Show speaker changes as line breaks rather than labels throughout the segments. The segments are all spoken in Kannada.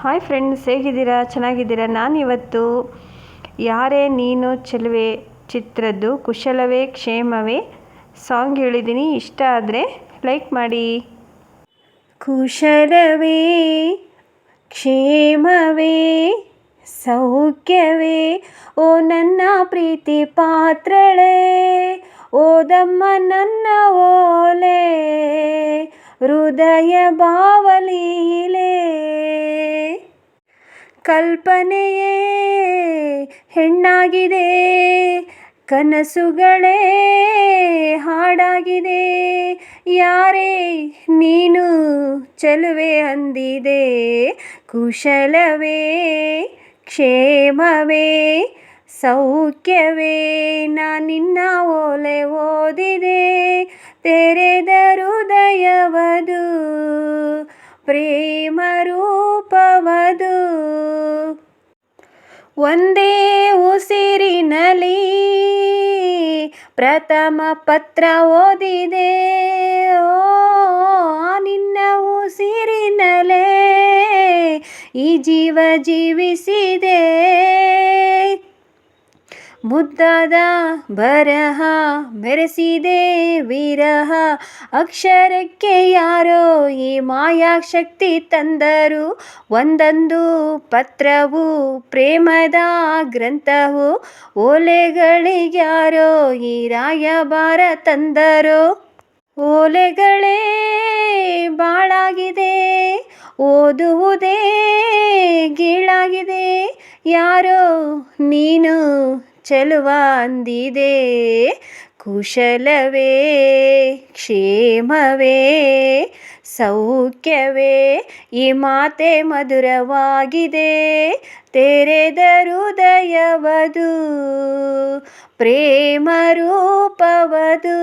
ಹಾಯ್ ಫ್ರೆಂಡ್ಸ್ ಹೇಗಿದ್ದೀರಾ? ಚೆನ್ನಾಗಿದ್ದೀರಾ? ನಾನಿವತ್ತು ಯಾರೇ ನೀನು ಚೆಲುವೆ ಚಿತ್ರದ್ದು, ಕುಶಲವೇ ಕ್ಷೇಮವೇ ಸಾಂಗ್ ಹೇಳಿದ್ದೀನಿ. ಇಷ್ಟ ಆದರೆ ಲೈಕ್ ಮಾಡಿ. ಕುಶಲವೇ, ಕ್ಷೇಮವೇ, ಸೌಖ್ಯವೇ, ಓ ನನ್ನ ಪ್ರೀತಿ ಪಾತ್ರಳೆ, ಓದಮ್ಮ ನನ್ನ ಓಲೆ, ಹೃದಯ ಬಾವಲೀಲೆ ಕಲ್ಪನೆಯೇ ಹೆಣ್ಣಾಗಿದೆ, ಕನಸುಗಳೇ ಹಾಡಾಗಿದೆ, ಯಾರೇ ನೀನು ಚಲುವೆ ಅಂದಿದೆ, ಕುಶಲವೇ, ಕ್ಷೇಮವೇ, ಸೌಖ್ಯವೇ, ನಾ ನಿನ್ನ ಓಲೆ ಓದಿದೆ ತೆರೆದ ಹೃದಯವದು ಪ್ರೇಮ ಒಂದೇ ಉಸಿರಿನಲಿ ಪ್ರಥಮ ಪತ್ರ ಓದಿದೆ. ಓ ನಿನ್ನ ಉಸಿರಿನಲೇ ಈ ಜೀವ ಜೀವಿಸಿದೆ. ಮುದ್ದಾದ ಬರಹ ಮೆರೆಸಿದೆ ವಿರಹ. ಅಕ್ಷರಕ್ಕೆ ಯಾರೋ ಈ ಮಾಯಾಶಕ್ತಿ ತಂದರು. ಒಂದೊಂದು ಪತ್ರವು ಪ್ರೇಮದ ಗ್ರಂಥವು. ಓಲೆಗಳಿಗ್ಯಾರೋ ಈ ರಾಯಭಾರ ತಂದರು. ಓಲೆಗಳೇ ಬಾಳಾಗಿದೆ, ಓದುವುದೇ ಗೀಳಾಗಿದೆ. ಯಾರೋ ನೀನು ಚೆಲುವ ಅಂದಿದೆ. ಕುಶಲವೇ ಕ್ಷೇಮವೇ ಸೌಖ್ಯವೇ ಈ ಮಾತೆ ಮಧುರವಾಗಿದೆ. ತೆರೆದರುದಯವದು ಪ್ರೇಮ ರೂಪವದು.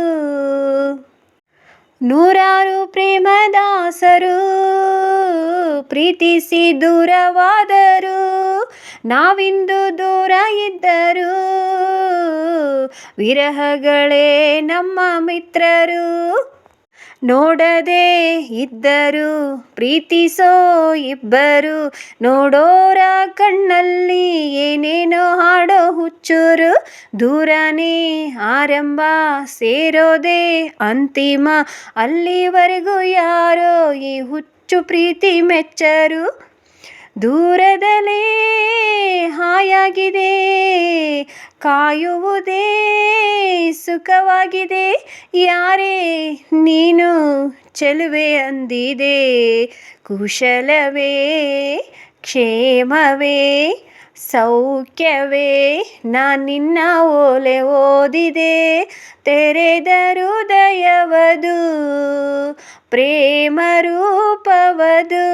ನೂರಾರು ಪ್ರೇಮದಾಸರು, ಪ್ರೀತಿಸಿ ದೂರವಾದರು, ನಾವಿಂದು ದೂರ ಇದ್ದರು. ವಿರಹಗಳೇ ನಮ್ಮ ಮಿತ್ರರು, ನೋಡದೆ ಇದ್ದರು. ಪ್ರೀತಿಸೋ ಇಬ್ಬರು, ನೋಡೋರ ಕಣ್ಣಲ್ಲಿ ಏನೇನೋ ಹುಚ್ಚೂರು ದೂರನೇ ಆರಂಭ ಸೇರೋದೇ ಅಂತಿಮ. ಅಲ್ಲಿವರೆಗೂ ಯಾರೋ ಈ ಹುಚ್ಚು ಪ್ರೀತಿ ಮೆಚ್ಚರು? ದೂರದಲ್ಲೇ ಹಾಯಾಗಿದೆ, ಕಾಯುವುದೇ ಸುಖವಾಗಿದೆ. ಯಾರೇ ನೀನು ಚೆಲುವೆ ಅಂದಿದೆ, ಕುಶಲವೇ, ಕ್ಷೇಮವೇ ಸೌಖ್ಯವೇ ನಾ ನಿನ್ನ ಓಲೆ ಓದಿದೆ ತೆರೆದ ಹೃದಯವದು ಪ್ರೇಮ ರೂಪವದು.